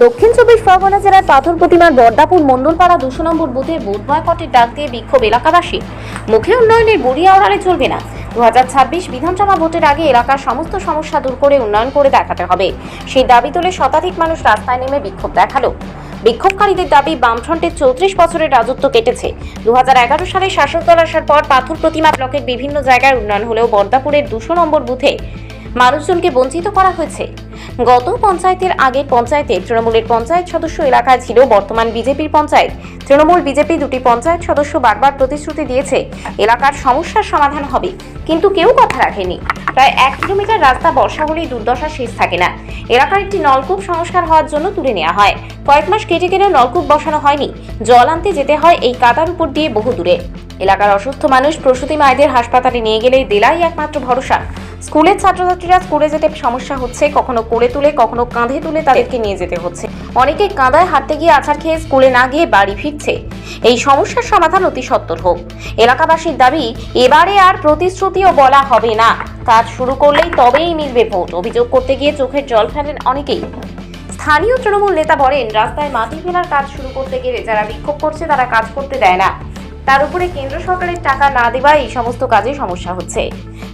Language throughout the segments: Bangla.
দক্ষিণ চব্বিশ পরগনা জেলার পাথর প্রতিমার বর্দাপুর মণ্ডলপাড়া দুশো নম্বর বুথে বুথ বয়কটের ডাক দিয়ে বিক্ষোভ এলাকাবাসী। মুখে উন্নয়নের বুড়িয়া ওড়ালে চলবে না। দুহাজার ছাব্বিশ বিধানসভা ভোটের আগে এলাকার সমস্ত সমস্যা দূর করে উন্নয়ন করে দেখাতে হবে। সেই দাবি তুলে শতাধিক মানুষ রাস্তায় নেমে বিক্ষোভ দেখাল। বিক্ষোভকারীদের দাবি বামফ্রন্টের চৌত্রিশ বছরের রাজত্ব কেটেছে। দু হাজার এগারো সালে শাসক দল আসার পর পাথর প্রতিমা ব্লকের বিভিন্ন জায়গায় উন্নয়ন হলেও বর্দাপুরের দুশো নম্বর বুথে মানুষজনকে বঞ্চিত করা হয়েছে। গত পঞ্চায়েতের আগে পঞ্চায়েতে তৃণমূলের পঞ্চায়েত সদস্য এলাকায় ছিল বর্তমান বিজেপির পঞ্চায়েত। তৃণমূল বিজেপি দুটি পঞ্চায়েত সদস্য বারবার প্রতিশ্রুতি দিয়েছে, এলাকার সমস্যার সমাধান হবে, কিন্তু কেউ কথা রাখেনি। প্রায় এক কিলোমিটার রাস্তা বর্ষা হলেই দুর্দশা শেষ থাকে না। এলাকার একটি নলকূপ সংস্কার হওয়ার জন্য তুলে নেওয়া হয়। কয়েক মাস কেটে গেলেও নলকূপ বসানো হয়নি। জল আনতে যেতে হয় এই কাদার উপর দিয়ে বহু দূরে এলাকার অসুস্থ মানুষ প্রসূতি মায়েদের হাসপাতালে নিয়ে গেলেই দিলাই একমাত্র ভরসা। স্কুলের ছাত্রছাত্রীরা স্কুলে যেতে সমস্যা হচ্ছে, কখনো কোলে তুলে, কখনো কাঁধে তুলে তাদেরকে নিয়ে যেতে হচ্ছে। অনেকে কাঁদায় হাঁটতে গিয়ে আছাড় খেয়ে স্কুলে না গিয়ে বাড়ি ফিরছে। এই সমস্যার সমাধান অতি সত্বর হোক। এলাকাবাসীর দাবি, এবারে আর প্রতিশ্রুতিও বলা হবে না। কাজ শুরু করলেই তবেই মিলবে ভোট। অভিযোগ করতে গিয়ে চোখের জল ফেলেন অনেকেই। স্থানীয় তৃণমূল নেতা বলেন, রাস্তায় মাটি ফেলার কাজ শুরু করতে গেলে যারা বিক্ষোভ করছে তারা কাজ করতে দেয় না। তার উপরে কেন্দ্র সরকারের টাকা না দেওয়ায় এই সমস্ত কাজে সমস্যা হচ্ছে।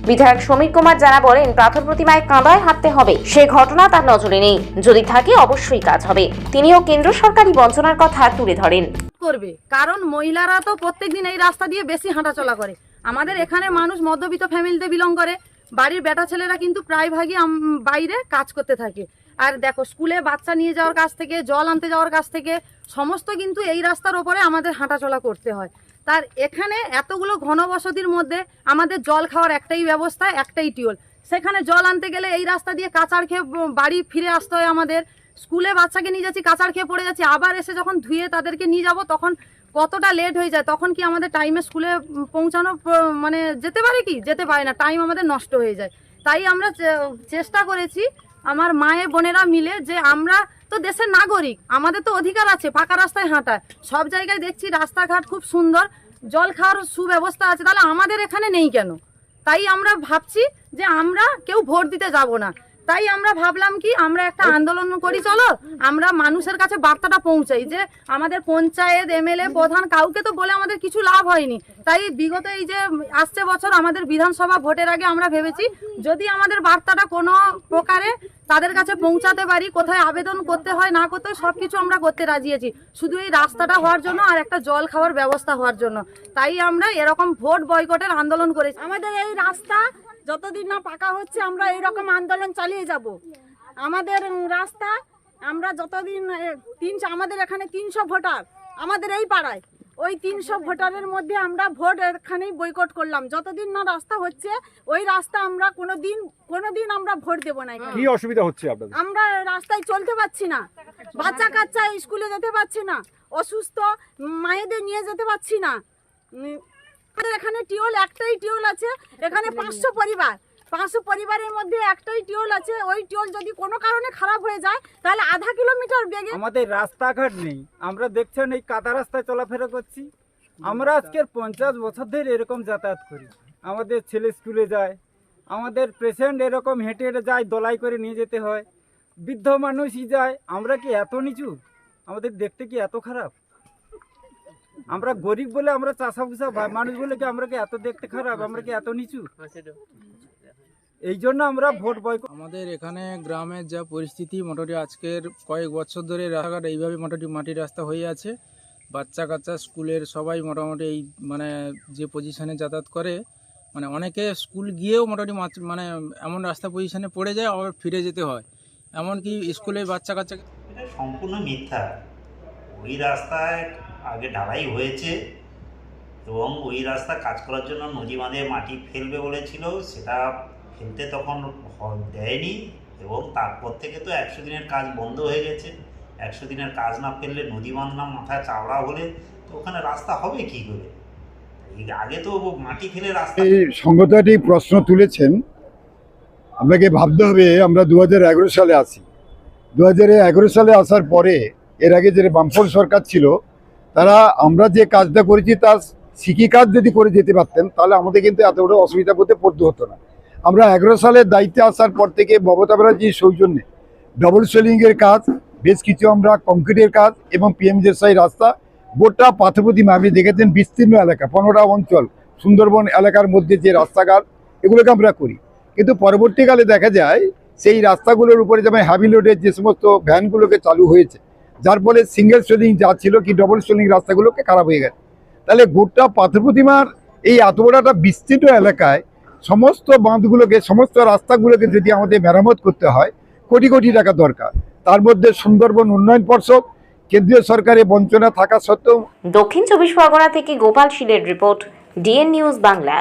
বিধায়ক সমীর কুমার জানা বলেন, পাথর প্রতিমায় কাঁদায় হাঁটতে হবে। সে ঘটনা তার নজরে নেই। যদি থাকে, অবশ্যই কাজ হবে। তিনিও কেন্দ্র সরকারি বঞ্চনার কথা তুলে ধরেন। করবে। কারণ মহিলারা তো প্রত্যেকদিন এই রাস্তা দিয়ে বেশি হাঁটাচলা করে। আমাদের এখানে মানুষ মধ্যবিত্ত ফ্যামিলিতে বিলং করে। বাড়ির বেটা ছেলেরা কিন্তু প্রায় ভাগই বাইরে কাজ করতে থাকে। আর দেখো, স্কুলে বাচ্চা নিয়ে যাওয়ার কাছ থেকে, জল আনতে যাওয়ার কাছ থেকে, সমস্ত কিন্তু এই রাস্তার ওপরে আমাদের হাঁটাচলা করতে হয়। তার এখানে এতগুলো ঘনবসতির মধ্যে আমাদের জল খাওয়ার একটাই ব্যবস্থা, একটাই টিউল। সেখানে জল আনতে গেলে এই রাস্তা দিয়ে কাঁচার খেয়ে বাড়ি ফিরে আসতে হয় আমাদের। স্কুলে বাচ্চাকে নিয়ে যাচ্ছি, কাঁচার খেয়ে পড়ে যাচ্ছি। আবার এসে যখন ধুয়ে তাদেরকে নিয়ে যাব, তখন কতটা লেট হয়ে যায়, তখন কি আমাদের টাইমে স্কুলে পৌঁছানো মানে যেতে পারে কি? যেতে পারে না টাইম আমাদের নষ্ট হয়ে যায়। তাই আমরা চেষ্টা করেছি, আমার মায়ে বোনেরা মিলে যে আমরা তো দেশের নাগরিক, আমাদের তো অধিকার আছে পাকা রাস্তায় হাঁটায় সব জায়গায় দেখছি রাস্তাঘাট খুব সুন্দর, জল খাওয়ার সুব্যবস্থা আছে, তাহলে আমাদের এখানে নেই কেন? তাই আমরা ভাবছি যে আমরা কেউ ভোট দিতে যাব না। তাই আমরা ভাবলাম কি, আমরা একটা আন্দোলন করি, চলো, আমরা মানুষের কাছে বার্তাটা পৌঁছাই যে আমাদের পঞ্চায়েত, এমএলএ, প্রধান, কাউকে তো বলে আমাদের কিছু লাভ হয়নি। তাই বিগত এই যে আসছে বছর আমাদের বিধানসভা ভোটের আগে আমরা ভেবেছি, যদি আমাদের বার্তাটা কোনো প্রকারে তাদের কাছে পৌঁছাতে পারি, কোথায় আবেদন করতে হয়, না করতে সব কিছু আমরা করতে রাজি আছি। শুধু এই রাস্তাটা হওয়ার জন্য আর একটা জল খাওয়ার ব্যবস্থা হওয়ার জন্য। তাই আমরা এরকম ভোট বয়কটের আন্দোলন করেছি। আমাদের এই রাস্তা যতদিন না পাকা হচ্ছে, আমরা এইরকম আন্দোলন চালিয়ে যাব। আমাদের রাস্তা, আমরা যতদিন তিনশো, আমাদের এখানে তিনশো ভোটার, আমাদের এই পাড়ায়। ওই তিনশো ভোটারের মধ্যে আমরা ভোট এখানেই বয়কট করলাম। যতদিন না রাস্তা হচ্ছে ওই রাস্তা আমরা কোনো দিন কোনো দিন আমরা ভোট দেবো না এখানে। কি অসুবিধা হচ্ছে আপনাদের? আমরা রাস্তায় চলতে পারছি না। বাচ্চা কাচ্চা স্কুলে যেতে পারছি না। অসুস্থ মায়েদের নিয়ে যেতে পারছি না। আমাদের এখানে টিউল একটাই টিউল আছে। এখানে পাঁচশো পরিবার। পাঁচশো পরিবারের মধ্যে একটাই টিউল আছে, ওই টিউল যদি কোনো কারণে খারাপ হয়ে যায়, তাহলে আধা কিলোমিটার বেগে আমাদের রাস্তাঘাট নেই। আমরা দেখছেন এই কাদা রাস্তায় চলাফেরা করছি। আমরা আজকের পঞ্চাশ বছর ধরে এরকম যাতায়াত করি। আমাদের ছেলে স্কুলে যায়, আমাদের পেশেন্ট এরকম হেঁটে হেঁটে যায়, দলাই করে নিয়ে যেতে হয়। বৃদ্ধ মানুষই যায়, আমরা কি এত নিচু? আমাদের দেখতে কি এত খারাপ? আমরা গরিব বলে আমরা চাষাভুষা মানুষ বলে কি আমরা কি এত দেখতে খারাপ? আমরা কি এত নিচু? এই জন্য আমরা ভোট বয় আমাদের এখানে গ্রামের যা পরিস্থিতি মোটামুটি আজকের কয়েক বছর ধরে রাস্তাঘাট এইভাবে মোটামুটি মাটির রাস্তা হয়ে আছে। বাচ্চা কাচ্চা স্কুলের সবাই মোটামুটি এই মানে যে পজিশনে যাতায়াত করে মানে অনেকে স্কুল গিয়েও মোটামুটি মানে এমন রাস্তা পজিশনে পড়ে যায় আবার ফিরে যেতে হয়। এমনকি স্কুলে বাচ্চা কাচ্চা সম্পূর্ণ মিথ্যা। ওই রাস্তায় আগে ঢালাই হয়েছে এবং ওই রাস্তা কাজ করার জন্য নদী বাঁধে মাটি ফেলবে বলেছিল, সেটা ফেলতে তখন দেয়নি এবং তারপর থেকে তো একশো দিনের কাজ বন্ধ হয়ে গেছে। একশো দিনের কাজ না ফেললে নদী বাঁধ না মাথায় চাওড়া হলে তো ওখানে রাস্তা হবে কি করে? আগে তো মাটি ফেলে রাস্তা সংগঠনটি প্রশ্ন তুলেছেন। আপনাকে ভাবতে হবে, আমরা দু হাজার এগারো সালে আসি দু সালে আসার পরে, এর আগে যে বামফ্রন্ট সরকার ছিল তারা, আমরা যে কাজটা করেছি, তার সিকি কাজ যদি করে যেতে পারতেন, তাহলে আমাদের কিন্তু এত বড় অসুবিধা করতে পড়তে হতো না। আমরা এগারো সালের দায়িত্বে আসার পর থেকে মমতা ব্যানার্জির সৌজন্যে ডবল সেলিংয়ের কাজ, বেশ কিছু আমরা কংক্রিটের কাজ এবং পিএমজেসাই রাস্তা, গোটা পাথরপ্রতিমা আপনি দেখেছেন, বিস্তীর্ণ এলাকা, পনেরোটা অঞ্চল, সুন্দরবন এলাকার মধ্যে যে রাস্তাঘাট, এগুলোকে আমরা করি। কিন্তু পরবর্তীকালে দেখা যায়, সেই রাস্তাগুলোর উপরে যেমন হ্যাভি লোডের যে সমস্ত ভ্যানগুলোকে চালু হয়েছে যার ফলে সিঙ্গেল স্টোলিং যা ছিল কি ডবল স্টোলিং রাস্তাগুলোকে খারাপ হয়ে গেছে। তাহলে গোটা পাথর প্রতিমার এই এত বড় বিস্তৃত এলাকায় সমস্ত বাঁধগুলোকে, সমস্ত রাস্তাগুলোকে যদি আমাদের মেরামত করতে হয়, কোটি কোটি টাকা দরকার। তার মধ্যে সুন্দরবন উন্নয়ন পর্ষদ, কেন্দ্রীয় সরকারের বঞ্চনা থাকা সত্ত্বেও দক্ষিণ চব্বিশ পরগনা থেকে গোপাল শীলের রিপোর্ট, ডিএন নিউজ বাংলা।